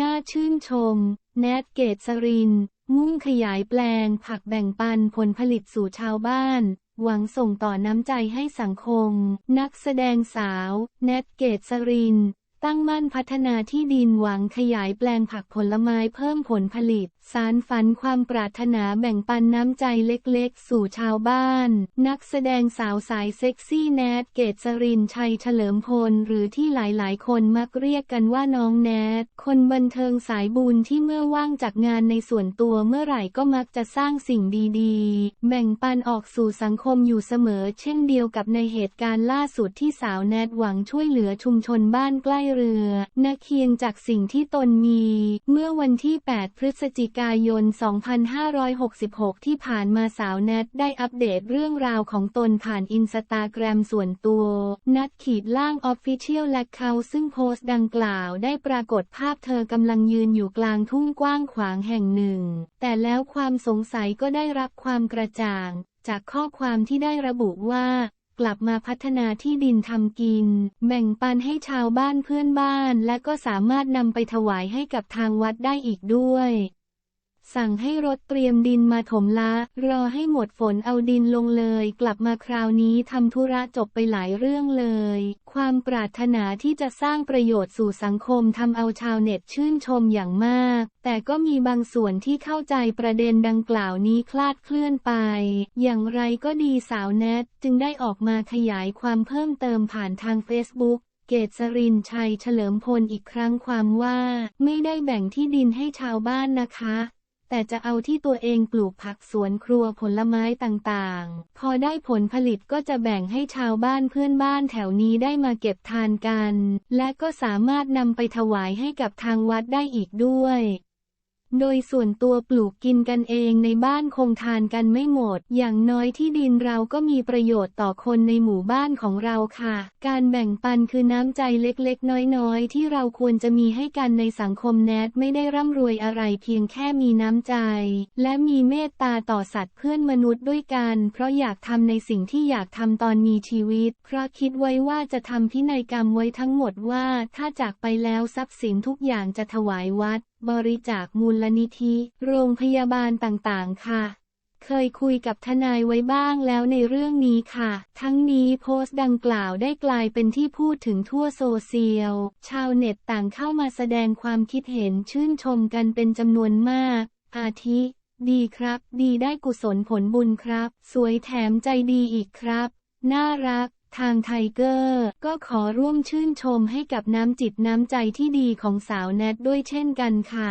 น่าชื่นชม แนทเกตสริน มุ่งขยายแปลง ผักแบ่งปันผลผลิตสู่ชาวบ้าน หวังส่งต่อน้ำใจให้สังคม นักแสดงสาว แนทเกตสริน ตั้งมั่นพัฒนาที่ดินหวังขยายแปลงผักผลไม้เพิ่มผลผลิต สารฝันความปรารถนาแบ่งปันน้ำใจเล็กๆ สู่ชาวบ้าน นักแสดงสาวสายเซ็กซี่แนทเกตสรินชัยเฉลิมพล หรือที่หลายๆ คนมักเรียกกันว่าน้องแนท คนบันเทิงสายบุญที่เมื่อว่างจากงานในส่วนตัวเมื่อไหร่ก็มักจะสร้างสิ่งดีๆ แบ่งปันออกสู่สังคมอยู่เสมอ เช่นเดียวกับในเหตุการณ์ล่าสุดที่สาวแนทหวังช่วยเหลือชุมชนบ้านใกล้เรือนาเคียงจากสิ่งที่ตนมี เมื่อวันที่ 8 พฤศจิกายน 2566 ที่ผ่านมาสาวแนทได้อัปเดตเรื่องราวของตนผ่านอินสตาแกรมส่วนตัว นัดขีดล่างออฟฟิเชียลและเขาซึ่งโพสต์ดังกล่าวได้ปรากฏภาพเธอกำลังยืนอยู่กลางทุ่งกว้างขวางแห่งหนึ่ง แต่แล้วความสงสัยก็ได้รับความกระจ่างจากข้อความที่ได้ระบุว่า กลับมาพัฒนาที่ดินทำกิน แบ่งปันให้ชาวบ้านเพื่อนบ้าน และก็สามารถนำไปถวายให้กับทางวัดได้อีกด้วย สั่งให้รถเตรียมดินมาถมละ รอให้หมดฝนเอาดินลงเลย กลับมาคราวนี้ทำธุระจบไปหลายเรื่องเลย ความปรารถนาที่จะสร้างประโยชน์สู่สังคมทำเอาชาวเน็ตชื่นชมอย่างมาก แต่ก็มีบางส่วนที่เข้าใจประเด็นดังกล่าวนี้คลาดเคลื่อนไป อย่างไรก็ดีสาวแนทจึงได้ออกมาขยายความเพิ่มเติมผ่านทางเฟซบุ๊กเกตสรินชัยเฉลิมพลอีกครั้งความว่า ไม่ได้แบ่งที่ดินให้ชาวบ้านนะคะ แต่จะเอาที่ตัวเองปลูกผักสวนครัวผลไม้ต่างๆ พอได้ผลผลิตก็จะแบ่งให้ชาวบ้านเพื่อนบ้านแถวนี้ได้มาเก็บทานกัน และก็สามารถนำไปถวายให้กับทางวัดได้อีกด้วย โดยส่วนตัวปลูกกินกันเองในบ้านคงทานกันไม่หมด อย่างน้อยที่ดินเราก็มีประโยชน์ต่อคนในหมู่บ้านของเราค่ะ การแบ่งปันคือน้ำใจเล็กๆ น้อยๆ ที่เราควรจะมีให้กันในสังคมแนทไม่ได้ร่ำรวยอะไรเพียงแค่มีน้ำใจ และมีเมตตาต่อสัตว์เพื่อนมนุษย์ด้วยกัน เพราะอยากทำในสิ่งที่อยากทำตอนมีชีวิต เพราะคิดไว้ว่าจะทำพินัยกรรมไว้ทั้งหมดว่า ถ้าจากไปแล้วทรัพย์สินทุกอย่างจะถวายวัด บริจาคมูลนิธิ โรงพยาบาลต่างๆ ค่ะ เคยคุยกับทนายไว้บ้างแล้วในเรื่องนี้ค่ะ ทั้งนี้โพสต์ดังกล่าวได้กลายเป็นที่พูดถึงทั่วโซเชียล ชาวเน็ตต่างเข้ามาแสดงความคิดเห็นชื่นชมกันเป็นจำนวนมาก อาทิ ดีครับ ดีได้กุศลผลบุญครับ สวยแถมใจดีอีกครับ น่ารัก ทางไทเกอร์ ก็ขอร่วมชื่นชมให้กับน้ำจิตน้ำใจที่ดีของสาวแนทด้วยเช่นกันค่ะ